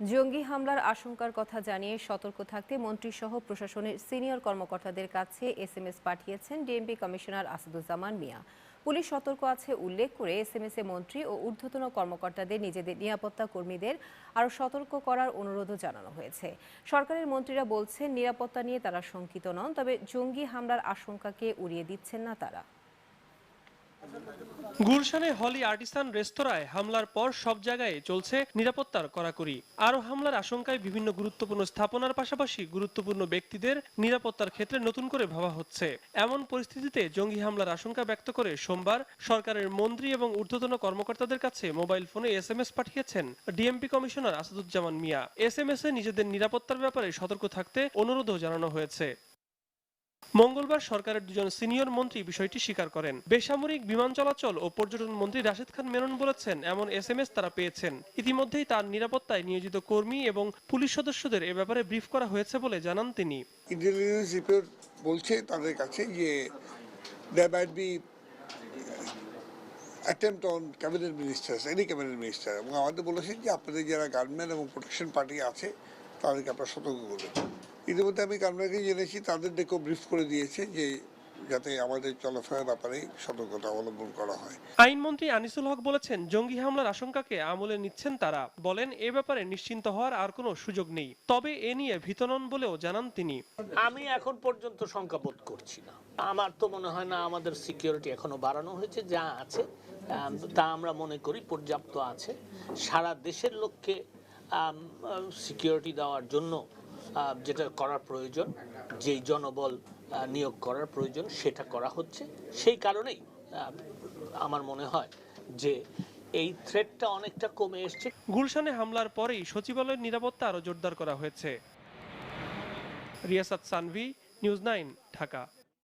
জঙ্গি হামলার আশঙ্কার কথা জানিয়ে সতর্ক থাকতে মন্ত্রীসহ প্রশাসনের সিনিয়র কর্মকর্তাদের কাছে এসএমএস পাঠিয়েছেন DMP commissioner Asaduzzaman Mia. Police সতর্ক আছে উল্লেখ করে এসএমএস এ মন্ত্রী ও ঊর্ধ্বতন কর্মকর্তাদের নিজেদের নিরাপত্তা কর্মীদের আরও সতর্ক করার অনুরোধও জানানো হয়েছে। সরকারের মন্ত্রীরা বলছেন, নিরাপত্তা নিয়ে তারা শঙ্কিত নন, তবে জঙ্গি হামলার আশঙ্কাকে উড়িয়ে দিচ্ছেন না তারা। গুলশানে হলি আর্টিসান রেস্তোরাঁয় হামলার পর সব জায়গায় চলছে নিরাপত্তার কড়াকড়ি। আরও হামলার আশঙ্কায় বিভিন্ন গুরুত্বপূর্ণ স্থাপনার পাশাপাশি গুরুত্বপূর্ণ ব্যক্তিদের নিরাপত্তার ক্ষেত্রে নতুন করে ভাবা হচ্ছে। এমন পরিস্থিতিতে জঙ্গি হামলার আশঙ্কা ব্যক্ত করে সোমবার সরকারের মন্ত্রী এবং ঊর্ধ্বতন কর্মকর্তাদের কাছে মোবাইল ফোনে এস এম এস পাঠিয়েছেন DMP commissioner Asaduzzaman Mia. S M S এ নিজেদের নিরাপত্তার ব্যাপারে সতর্ক থাকতে অনুরোধও জানানো হয়েছে। মঙ্গলবার সরকারের দুজন সিনিয়র মন্ত্রী বিষয়টি স্বীকার করেন। বেসামরিক বিমান চলাচল ও পর্যটন মন্ত্রী রাশেদ খান মেনন বলেছেন এমন এস এম এস তারা পেয়েছেন। ইতিমধ্যেই তার নিরাপত্তায় নিয়োজিত কর্মী এবং পুলিশ সদস্যদের এ ব্যাপারে ব্রিফ করা হয়েছে বলে জানান তিনি। বলছে তাদের কাছে যে there might be attempt on cabinet ministers, এবং আমাদের বলেছেন যে আপনাদের যারা গার্ডম্যান এবং প্রোটেকশন পার্টি আছে তাদেরকে আপনারা সতর্ক করবেন। ইতিমধ্যে আমি গার্ডম্যানকে জেনেছি তাদের ডেকেও ব্রিফ করে দিয়েছে যে যাতে আমাদের চলাফেরার ব্যাপারে সতর্কতা অবলম্বন করা হয়। আইনমন্ত্রী আনিসুল হক বলেছেন জঙ্গি হামলার আশঙ্কাকে আমলে নিচ্ছেন তারা। বলেন এ ব্যাপারে নিশ্চিন্ত হওয়ার আর কোনো সুযোগ নেই। তবে এ নিয়ে ভীত নন বলেও জানান তিনি। আমি এখন পর্যন্ত শঙ্কা বোধ করছি না। আমার তো মনে হয় না আমাদের সিকিউরিটি এখনও বাড়ানো হয়েছে যা আছে তা আমরা মনে করি পর্যাপ্ত আছে। সারা দেশের লোককে সিকিউরিটি দেওয়ার জন্য যেটা করার প্রয়োজন, যেই জনবল নিয়োগ করার প্রয়োজন, সেটা করা হচ্ছে। সেই কারণেই আমার মনে হয় যে এই থ্রেটটা অনেকটা কমে এসছে। গুলশানে হামলার পরেই সচিবালয়ের নিরাপত্তা আরও জোরদার করা হয়েছে। Riasat Sanvi, news nine, Dhaka.